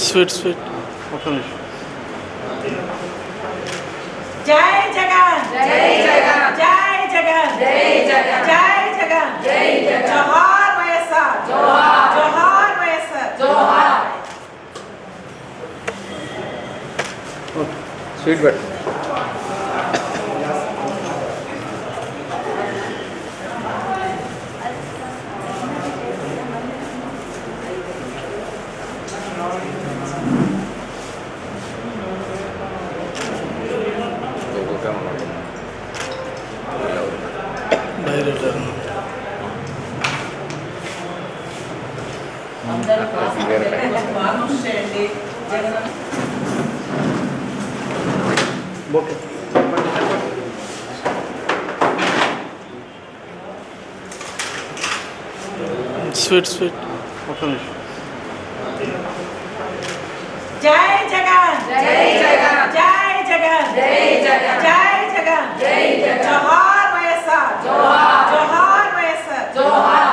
Sweet sweet ఒక్క నిమిషం జై జగన్ జై జగన్ జై జగన్ జై జగన్ జై జగన్ జై జగన్ జోహార్ వైఎస్ఆర్ జోహార్ జోహార్ వైఎస్ఆర్ జోహార్ sweet but okay. Sweet sweet. ఒక్క నిమిషం. జై జగన్. జై జగన్. జై జగన్. జై జగన్. జై జగన్. జై జగన్. జోహార్ వైఎస్ఆర్. జోహార్. జోహార్ వైఎస్ఆర్. జోహార్.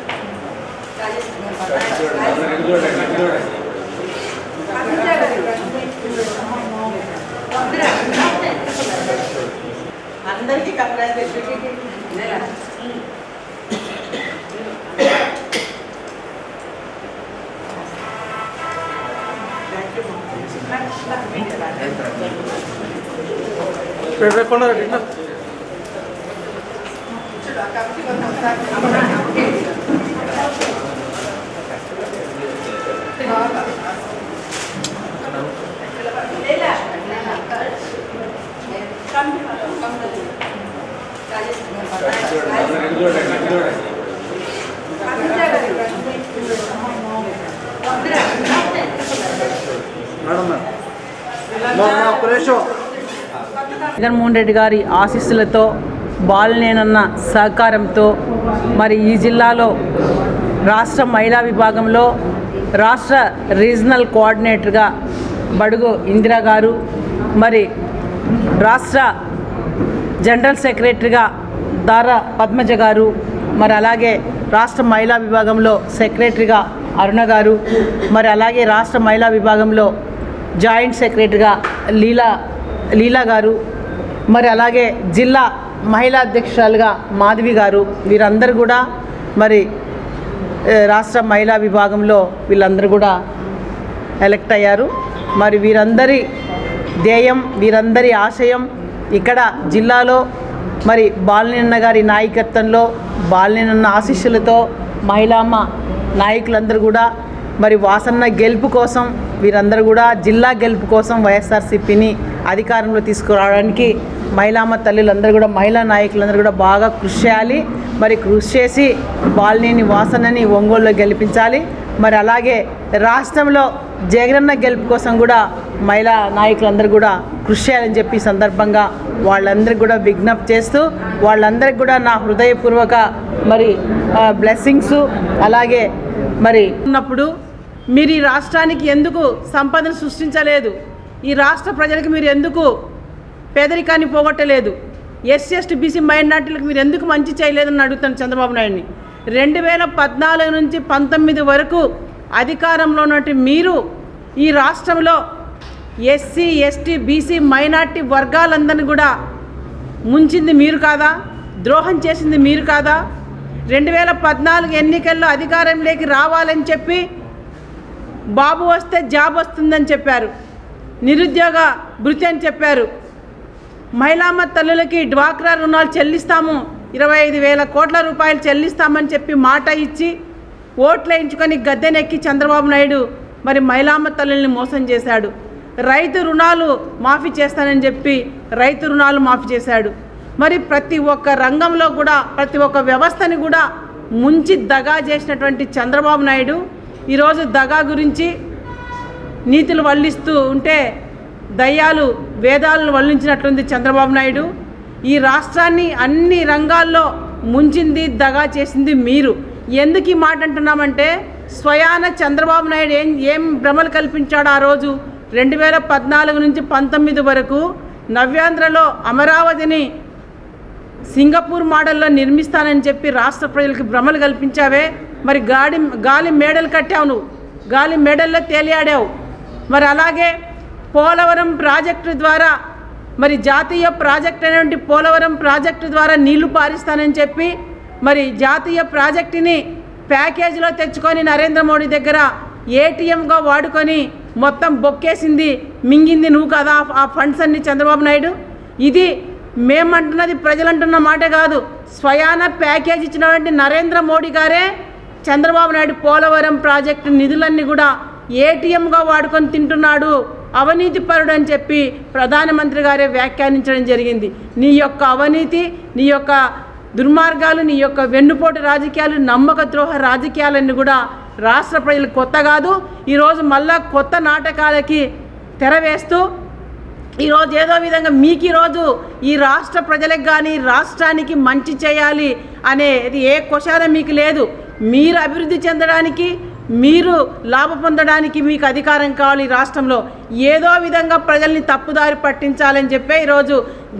అందరికీ కంగ్రాచులేషన్ పెట్టకుండా ఇట్లా మేడం మేడం మేడం ఒక్క నిమిషం జగన్మోహన్ రెడ్డి గారి ఆశీస్సులతో బాలనేనన్న సహకారంతో మరి ఈ జిల్లాలో రాష్ట్ర మహిళా విభాగంలో రాష్ట్ర రీజనల్ కోఆర్డినేటర్గా బడుగు ఇందిరా గారు మరి రాష్ట్ర జనరల్ సెక్రటరీగా దారా పద్మజ గారు మరి అలాగే రాష్ట్ర మహిళా విభాగంలో సెక్రటరీగా అరుణ గారు మరి అలాగే రాష్ట్ర మహిళా విభాగంలో జాయింట్ సెక్రటరీగా లీలా లీలా గారు మరి అలాగే జిల్లా మహిళా అధ్యక్షురాలుగా మాధవి గారు వీరందరూ కూడా మరి రాష్ట్ర మహిళా విభాగంలో వీళ్ళందరూ కూడా ఎలక్ట్ అయ్యారు. మరి వీరందరి ధ్యేయం వీరందరి ఆశయం ఇక్కడ జిల్లాలో మరి బాలినన్న గారి నాయకత్వంలో బాలినన్న ఆశీస్సులతో మహిళామ్మ నాయకులందరూ కూడా మరి వాసన్న గెలుపు కోసం వీరందరూ కూడా జిల్లా గెలుపు కోసం వైఎస్ఆర్సీపీని అధికారంలో తీసుకురావడానికి మహిళామ్మ తల్లులందరూ కూడా మహిళా నాయకులందరూ కూడా బాగా కృషి చేయాలి. మరి కృషి చేసి బాలినేని వాసనని ఒంగోలులో గెలిపించాలి. మరి అలాగే రాష్ట్రంలో జగనన్న గెలుపు కోసం కూడా మహిళా నాయకులందరూ కూడా కృషి చేయాలని చెప్పి సందర్భంగా వాళ్ళందరికీ కూడా విజ్ఞప్తి చేస్తూ వాళ్ళందరికీ కూడా నా హృదయపూర్వక మరి బ్లెస్సింగ్స్ అలాగే మరి ఉన్నప్పుడు మీరు ఈ రాష్ట్రానికి ఎందుకు సంపదను సృష్టించలేదు? ఈ రాష్ట్ర ప్రజలకు మీరు ఎందుకు పేదరికాన్ని పోగొట్టలేదు? ఎస్సీ ఎస్టీ బీసీ మైనార్టీలకు మీరు ఎందుకు మంచి చేయలేదని అడుగుతాను చంద్రబాబు నాయుడిని? రెండు వేల పద్నాలుగు నుంచి పంతొమ్మిది వరకు అధికారంలో ఉన్నట్టు మీరు ఈ రాష్ట్రంలో ఎస్సీ ఎస్టీ బీసీ మైనార్టీ వర్గాలందరినీ కూడా ముంచింది మీరు కాదా? ద్రోహం చేసింది మీరు కాదా? రెండు వేల పద్నాలుగు ఎన్నికల్లో అధికారంలోకి రావాలని చెప్పి బాబు వస్తే జాబ్ వస్తుందని చెప్పారు. నిరుద్యోగ భృతి అని చెప్పారు. మహిళామ తల్లులకి డ్వాక్రా రుణాలు చెల్లిస్తాము. ఇరవై ఐదు వేల కోట్ల రూపాయలు చెల్లిస్తామని చెప్పి మాట ఇచ్చి ఓట్లు వేయించుకొని గద్దెనెక్కి చంద్రబాబు నాయుడు మరి మహిళామ్మ తల్లుల్ని మోసం చేశాడు. రైతు రుణాలు మాఫీ చేస్తానని చెప్పి రైతు రుణాలు మాఫీ చేశాడు. మరి ప్రతి ఒక్క రంగంలో కూడా ప్రతి ఒక్క వ్యవస్థని కూడా ముంచి దగా చేసినటువంటి చంద్రబాబు నాయుడు ఈరోజు దగా గురించి నీతులు వల్లిస్తూ ఉంటే దయ్యాలు వేదాలను వల్లించినట్లుంది చంద్రబాబు నాయుడు. ఈ రాష్ట్రాన్ని అన్ని రంగాల్లో ముంచింది దగా చేసింది మీరు. ఎందుకు ఈ మాట అంటున్నామంటే స్వయాన చంద్రబాబు నాయుడు ఏం ఏం భ్రమలు కల్పించాడు ఆ రోజు? రెండు వేల పద్నాలుగు నుంచి పంతొమ్మిది వరకు నవ్యాంధ్రలో అమరావతిని సింగపూర్ మోడల్లో నిర్మిస్తానని చెప్పి రాష్ట్ర ప్రజలకు భ్రమలు కల్పించావే. మరి గాడి గాలి మేడలు కట్టావు నువ్వు. గాలి మేడల్లో తేలియాడావు. మరి అలాగే పోలవరం ప్రాజెక్టు ద్వారా మరి జాతీయ ప్రాజెక్ట్ అనేటువంటి పోలవరం ప్రాజెక్టు ద్వారా నీళ్ళు పారిస్తానని చెప్పి మరి జాతీయ ప్రాజెక్టుని ప్యాకేజీలో తెచ్చుకొని నరేంద్ర మోడీ దగ్గర ఏటీఎంగా వాడుకొని మొత్తం బొక్కేసింది మింగింది నువ్వు కదా ఆ- ఆ ఫండ్స్ అన్ని చంద్రబాబు నాయుడు. ఇది మేమంటున్నది ప్రజలంటున్న మాట కాదు స్వయాన ప్యాకేజ్ ఇచ్చినటువంటి నరేంద్ర మోడీ గారే చంద్రబాబు నాయుడు పోలవరం ప్రాజెక్టు నిధులన్నీ కూడా ఏటీఎంగా వాడుకొని తింటున్నాడు. అవినీతి పరుడు అని చెప్పి ప్రధానమంత్రి గారే వ్యాఖ్యానించడం జరిగింది. నీ యొక్క అవినీతి నీ యొక్క దుర్మార్గాలు నీ యొక్క వెన్నుపోటు రాజకీయాలు నమ్మక ద్రోహ రాజకీయాలన్నీ కూడా రాష్ట్ర ప్రజలు కొత్త కాదు. ఈరోజు మళ్ళా కొత్త నాటకాలకి తెర వేస్తూ ఈరోజు ఏదో విధంగా మీకు ఈరోజు ఈ రాష్ట్ర ప్రజలకు కానీ రాష్ట్రానికి మంచి చేయాలి అనేది ఏ క్వశ్చన మీకు లేదు. మీరు అభివృద్ధి చెందడానికి మీరు లాభ పొందడానికి మీకు అధికారం కావాలి ఈ రాష్ట్రంలో. ఏదో విధంగా ప్రజల్ని తప్పుదారి పట్టించాలని చెప్పే ఈరోజు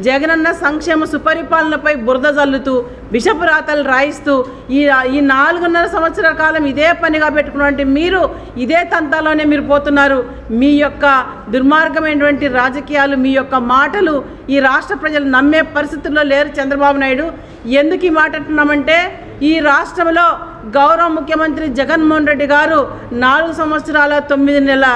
జగనన్న సంక్షేమ సుపరిపాలనపై బురద జల్లుతూ విషపు రాతలు రాయిస్తూ ఈ ఈ నాలుగున్నర సంవత్సరాల కాలం ఇదే పనిగా పెట్టుకున్నటువంటి మీరు ఇదే తంతాలోనే మీరు పోతున్నారు. మీ యొక్క దుర్మార్గమైనటువంటి రాజకీయాలు మీ యొక్క మాటలు ఈ రాష్ట్ర ప్రజలు నమ్మే పరిస్థితుల్లో లేరు చంద్రబాబు నాయుడు. ఎందుకు ఈ మాట అంటున్నామంటే ఈ రాష్ట్రంలో గౌరవ ముఖ్యమంత్రి జగన్మోహన్ రెడ్డి గారు నాలుగు సంవత్సరాల తొమ్మిది నెలల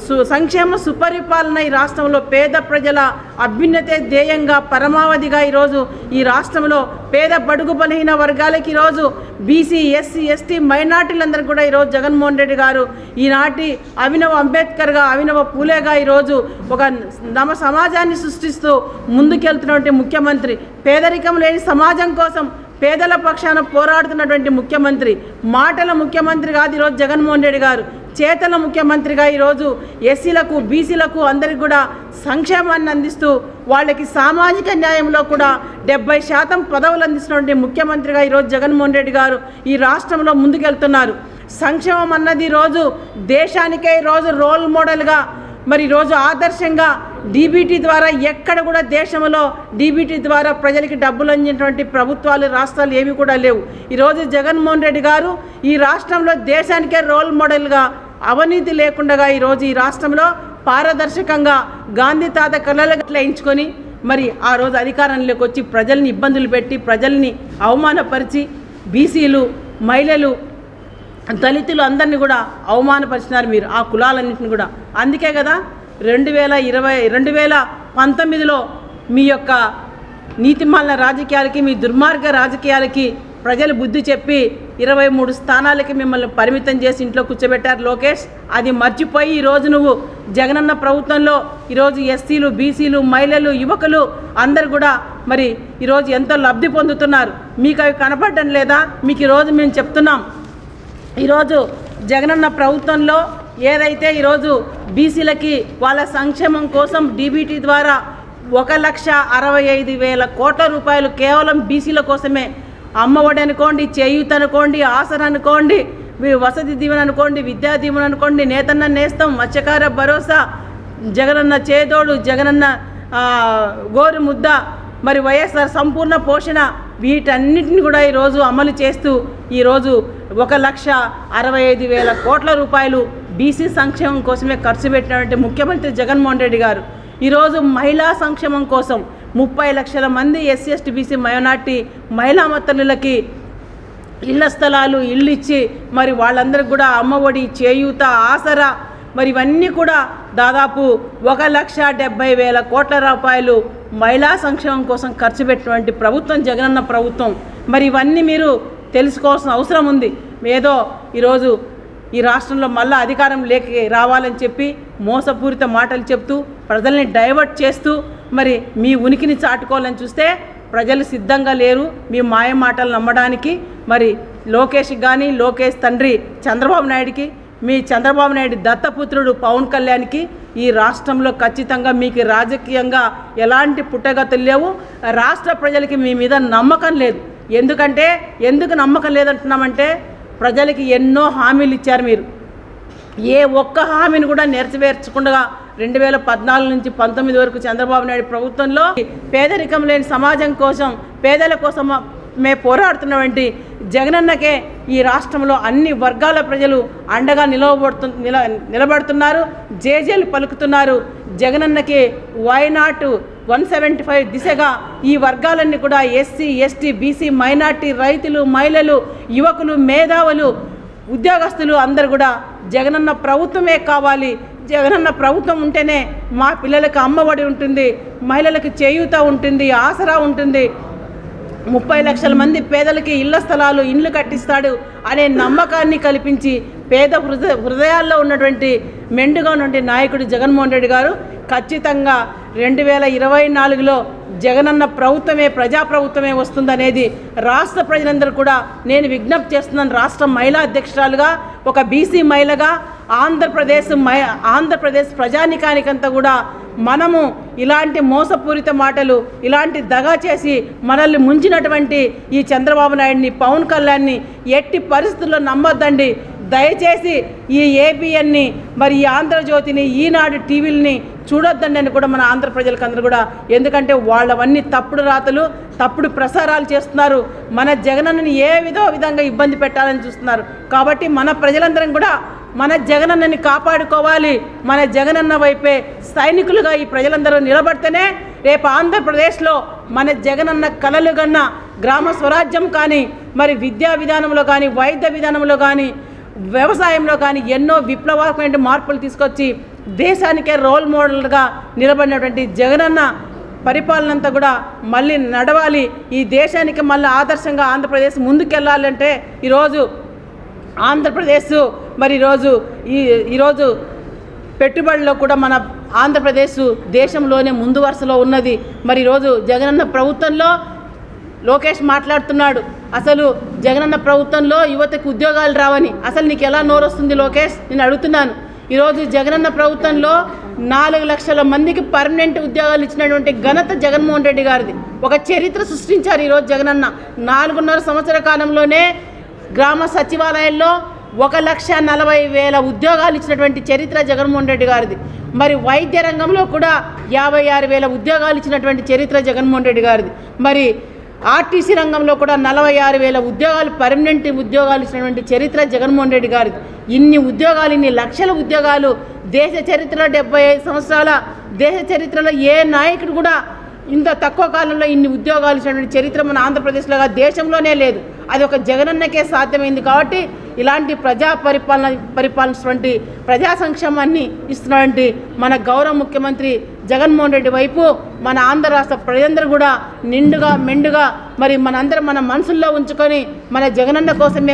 సు సంక్షేమ సుపరిపాలన ఈ రాష్ట్రంలో పేద ప్రజల అభ్యున్నతే ధ్యేయంగా పరమావధిగా ఈరోజు ఈ రాష్ట్రంలో పేద బడుగు బలహీన వర్గాలకి ఈరోజు బీసీ ఎస్సీ ఎస్టీ మైనార్టీలందరూ కూడా ఈరోజు జగన్మోహన్ రెడ్డి గారు ఈనాటి అభినవ అంబేద్కర్గా అభినవ పూలేగా ఈరోజు ఒక నమ సమాజాన్ని సృష్టిస్తూ ముందుకెళ్తున్నటువంటి ముఖ్యమంత్రి. పేదరికం లేని సమాజం కోసం పేదల పక్షాన పోరాడుతున్నటువంటి ముఖ్యమంత్రి మాటల ముఖ్యమంత్రి కాదు ఈరోజు జగన్మోహన్ రెడ్డి గారు. చేతల ముఖ్యమంత్రిగా ఈరోజు ఎస్సీలకు బీసీలకు అందరికి కూడా సంక్షేమాన్ని అందిస్తూ వాళ్ళకి సామాజిక న్యాయంలో కూడా డెబ్బై శాతం పదవులు అందిస్తున్నటువంటి ముఖ్యమంత్రిగా ఈరోజు జగన్మోహన్ రెడ్డి గారు ఈ రాష్ట్రంలో ముందుకెళ్తున్నారు. సంక్షేమం అన్నది రోజు దేశానికే రోజు రోల్ మోడల్గా మరి రోజు ఆదర్శంగా డీబీటీ ద్వారా ఎక్కడ కూడా దేశంలో డీబీటీ ద్వారా ప్రజలకి డబ్బులు అందినటువంటి ప్రభుత్వాలు రాష్ట్రాలు ఏవి కూడా లేవు. ఈరోజు జగన్మోహన్ రెడ్డి గారు ఈ రాష్ట్రంలో దేశానికే రోల్ మోడల్గా అవినీతి లేకుండా ఈరోజు ఈ రాష్ట్రంలో పారదర్శకంగా గాంధీ తాత కళ్ళలు ఎంచుకొని మరి ఆ రోజు అధికారంలోకి వచ్చి ప్రజల్ని ఇబ్బందులు పెట్టి ప్రజల్ని అవమానపరిచి బీసీలు మహిళలు దళితులు అందరినీ కూడా అవమానపరిచినారు మీరు. ఆ కులాలన్నింటిని కూడా. అందుకే కదా రెండు వేల ఇరవై రెండు వేల పంతొమ్మిదిలో మీ యొక్క నీతిమాలిన రాజకీయాలకి మీ దుర్మార్గ రాజకీయాలకి ప్రజలు బుద్ధి చెప్పి ఇరవై మూడు స్థానాలకి మిమ్మల్ని పరిమితం చేసి ఇంట్లో కూర్చోబెట్టారు లోకేష్. అది మర్చిపోయి ఈరోజు నువ్వు జగనన్న ప్రభుత్వంలో ఈరోజు ఎస్సీలు బీసీలు మహిళలు యువకులు అందరు కూడా మరి ఈరోజు ఎంతో లబ్ధి పొందుతున్నారు. మీకు అవి కనపడడం లేదా? మీకు ఈరోజు మేము చెప్తున్నాం. ఈరోజు జగనన్న ప్రభుత్వంలో ఏదైతే ఈరోజు బీసీలకి వాళ్ళ సంక్షేమం కోసం డీబీటీ ద్వారా ఒక లక్ష అరవై ఐదు వేల కోట్ల రూపాయలు కేవలం బీసీల కోసమే అమ్మఒడి అనుకోండి చేయూత అనుకోండి ఆసర అనుకోండి వసతి దీవెన అనుకోండి విద్యా దీవెన అనుకోండి నేతన్న నేస్తం మత్స్యకార భరోసా జగనన్న చేదోడు జగనన్న గోరు ముద్ద మరి వైఎస్ఆర్ సంపూర్ణ పోషణ వీటన్నిటిని కూడా ఈరోజు అమలు చేస్తూ ఈరోజు ఒక లక్ష అరవై ఐదు వేల కోట్ల రూపాయలు బీసీ సంక్షేమం కోసమే ఖర్చు పెట్టినటువంటి ముఖ్యమంత్రి జగన్మోహన్ రెడ్డి గారు. ఈరోజు మహిళా సంక్షేమం కోసం ముప్పై లక్షల మంది ఎస్సీ ఎస్టీ బీసీ మైనార్టీ మహిళా మత్తలులకి ఇళ్ళ స్థలాలు ఇల్లు ఇచ్చి మరి వాళ్ళందరికి కూడా అమ్మఒడి చేయూత ఆసరా మరి ఇవన్నీ కూడా దాదాపు ఒక లక్ష డెబ్బై వేల కోట్ల రూపాయలు మహిళా సంక్షేమం కోసం ఖర్చు పెట్టినటువంటి ప్రభుత్వం జగనన్న ప్రభుత్వం. మరి ఇవన్నీ మీరు తెలుసుకోవాల్సిన అవసరం ఉంది. ఏదో ఈరోజు ఈ రాష్ట్రంలో మళ్ళా అధికారం లేక రావాలని చెప్పి మోసపూరిత మాటలు చెప్తూ ప్రజల్ని డైవర్ట్ చేస్తూ మరి మీ ఉనికిని చాటుకోవాలని చూస్తే ప్రజలు సిద్ధంగా లేరు. మీ మాయ మాటలు నమ్మడానికి మరి లోకేష్కి కానీ లోకేష్ తండ్రి చంద్రబాబు నాయుడికి మీ చంద్రబాబు నాయుడు దత్తపుత్రుడు పవన్ కళ్యాణ్కి ఈ రాష్ట్రంలో ఖచ్చితంగా మీకు రాజకీయంగా ఎలాంటి పుట్టగతులు లేవు. రాష్ట్ర ప్రజలకి మీ మీద నమ్మకం లేదు. ఎందుకంటే ఎందుకు నమ్మకం లేదంటున్నామంటే ప్రజలకి ఎన్నో హామీలు ఇచ్చారు మీరు. ఏ ఒక్క హామీని కూడా నెరవేర్చకుండా రెండు వేల పద్నాలుగు నుంచి పంతొమ్మిది వరకు చంద్రబాబు నాయుడు ప్రభుత్వంలో పేదరికం లేని సమాజం కోసం పేదల కోసం మే పోరాడుతున్నటువంటి జగనన్నకే ఈ రాష్ట్రంలో అన్ని వర్గాల ప్రజలు అండగా నిలవబడుతు నిల నిలబడుతున్నారు జేజేలు పలుకుతున్నారు. జగనన్నకి వైనాట్ వన్ సెవెంటీ ఫైవ్ దిశగా ఈ వర్గాలన్నీ కూడా ఎస్సీ ఎస్టీ బీసీ మైనార్టీ రైతులు మహిళలు యువకులు మేధావులు ఉద్యోగస్తులు అందరు కూడా జగనన్న ప్రభుత్వమే కావాలి. జగనన్న ప్రభుత్వం ఉంటేనే మా పిల్లలకు అమ్మఒడి ఉంటుంది మహిళలకు చేయూత ఉంటుంది ఆసరా ఉంటుంది. ముప్పై లక్షల మంది పేదలకి ఇళ్ళ స్థలాలు ఇండ్లు కట్టిస్తాడు అనే నమ్మకాన్ని కల్పించి పేద హృదయ హృదయాల్లో ఉన్నటువంటి మెండుగా నుండి నాయకుడు జగన్మోహన్ రెడ్డి గారు ఖచ్చితంగా రెండు వేల ఇరవై నాలుగులో జగనన్న ప్రభుత్వమే ప్రజాప్రభుత్వమే వస్తుందనేది రాష్ట్ర ప్రజలందరూ కూడా నేను విజ్ఞప్తి చేస్తున్నాను. రాష్ట్ర మహిళా అధ్యక్షురాలుగా ఒక బీసీ మహిళగా ఆంధ్రప్రదేశ్ మై ఆంధ్రప్రదేశ్ ప్రజానికానికంతా కూడా మనము ఇలాంటి మోసపూరిత మాటలు ఇలాంటి దగా చేసి మనల్ని ముంచినటువంటి ఈ చంద్రబాబు నాయుడిని పవన్ కళ్యాణ్ని ఎట్టి పరిస్థితుల్లో నమ్మొద్దండి. దయచేసి ఈ ఏబిఎన్ని మరి ఈ ఆంధ్రజ్యోతిని ఈనాడు టీవీలని చూడొద్దండి అని కూడా మన ఆంధ్ర ప్రజలకు అందరూ కూడా. ఎందుకంటే వాళ్ళవన్నీ తప్పుడు రాతలు తప్పుడు ప్రసారాలు చేస్తున్నారు. మన జగనన్నని ఏ విధో విధంగా ఇబ్బంది పెట్టాలని చూస్తున్నారు. కాబట్టి మన ప్రజలందరం కూడా మన జగనన్నని కాపాడుకోవాలి. మన జగనన్న వైపే సైనికులుగా ఈ ప్రజలందరూ నిలబడితేనే రేపు ఆంధ్రప్రదేశ్లో మన జగనన్న కలలు గన్న గ్రామ స్వరాజ్యం కానీ మరి విద్యా విధానంలో కానీ వైద్య విధానంలో కానీ వ్యవసాయంలో కానీ ఎన్నో విప్లవాత్మక మార్పులు తీసుకొచ్చి దేశానికే రోల్ మోడల్గా నిలబడినటువంటి జగనన్న పరిపాలన అంతా కూడా మళ్ళీ నడవాలి. ఈ దేశానికి మళ్ళీ ఆదర్శంగా ఆంధ్రప్రదేశ్ ముందుకెళ్ళాలంటే ఈరోజు ఆంధ్రప్రదేశ్ మరి ఈరోజు ఈ ఈరోజు పెట్టుబడిలో కూడా మన ఆంధ్రప్రదేశ్ దేశంలోనే ముందు వరుసలో ఉన్నది. మరి ఈరోజు జగనన్న ప్రభుత్వంలో లోకేష్ మాట్లాడుతున్నాడు. అసలు జగనన్న ప్రభుత్వంలో యువతకు ఉద్యోగాలు రావని అసలు నీకు ఎలా నోరొస్తుంది లోకేష్? నేను అడుగుతున్నాను. ఈరోజు జగనన్న ప్రభుత్వంలో నాలుగు లక్షల మందికి పర్మనెంట్ ఉద్యోగాలు ఇచ్చినటువంటి ఘనత జగన్మోహన్ రెడ్డి గారిది. ఒక చరిత్ర సృష్టించారు ఈరోజు జగనన్న. నాలుగున్నర సంవత్సర కాలంలోనే గ్రామ సచివాలయాల్లో ఒక లక్ష నలభై వేల ఉద్యోగాలు ఇచ్చినటువంటి చరిత్ర జగన్మోహన్ రెడ్డి గారిది. మరి వైద్య రంగంలో కూడా యాభై ఆరు వేల ఉద్యోగాలు ఇచ్చినటువంటి చరిత్ర జగన్మోహన్ రెడ్డి గారిది. మరి ఆర్టీసీ రంగంలో కూడా నలభై ఆరు వేల ఉద్యోగాలు పర్మనెంట్ ఉద్యోగాలు ఇచ్చినటువంటి చరిత్ర జగన్మోహన్ రెడ్డి గారు. ఇన్ని ఉద్యోగాలు ఇన్ని లక్షల ఉద్యోగాలు దేశ చరిత్రలో డెబ్బై ఐదు సంవత్సరాల దేశ చరిత్రలో ఏ నాయకుడు కూడా ఇంత తక్కువ కాలంలో ఇన్ని ఉద్యోగాలు ఇచ్చినటువంటి చరిత్ర మన ఆంధ్రప్రదేశ్లో దేశంలోనే లేదు. అది ఒక జగనన్నకే సాధ్యమైంది కాబట్టి ఇలాంటి ప్రజా పరిపాలన పరిపాలించినటువంటి ప్రజా సంక్షేమాన్ని ఇస్తున్నటువంటి మన గౌరవ ముఖ్యమంత్రి జగన్మోహన్ రెడ్డి వైపు మన ఆంధ్ర రాష్ట్ర ప్రజలందరూ కూడా నిండుగా మెండుగా మరి మనందరం మన మనసుల్లో ఉంచుకొని మన జగనన్న కోసమే